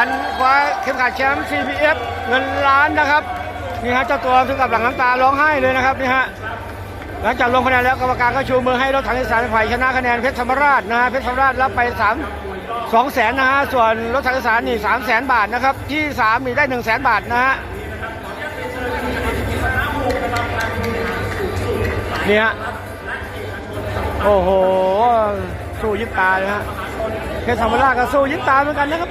ารคว้าเข็มขัดแชมป์ CPF เงินล้านนะครับนี่ฮะเจ้าตัวถึงกับหลังน้ำตาร้องไห้เลยนะครับนี่ฮะหลังจากลงคะแนนแล้วกรรมการก็ชูมือให้รถถังอีสานฝ่ายชนะคะแนนเพชรธรรมราชนะฮะเพชรธรรมราชรับไป3 2แสนนะฮะส่วนรถถังอีสานนี่3แสนบาทนะครับที่3นี่ได้1แสนบาทนะฮะนี่ฮะโอ้โหสู้ยิบตาเลยฮะเพชรธรรมราชก็สู้ยิบตาเหมือนกันนะครับ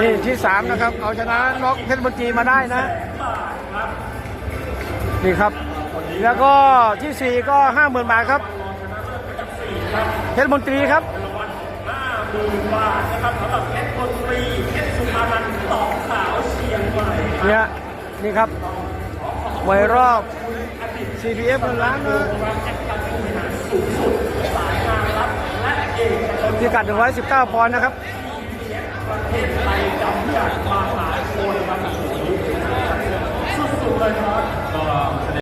นี่ที่สามนะครับ เอาชนะน็อกเพชรบุรีมาได้นะ นี่ครับ แล้วก็ที่สี่ก็ห้าหมื่นบาทครับ เพชรมนตรีครับเนี่ยนี่ครับมวยรอบ CPF เงินล้านนะพิกัด119ปอนด์นะครับ ประเทศไทยจำอยากมาหาคนมาสุดสุดเลยครับ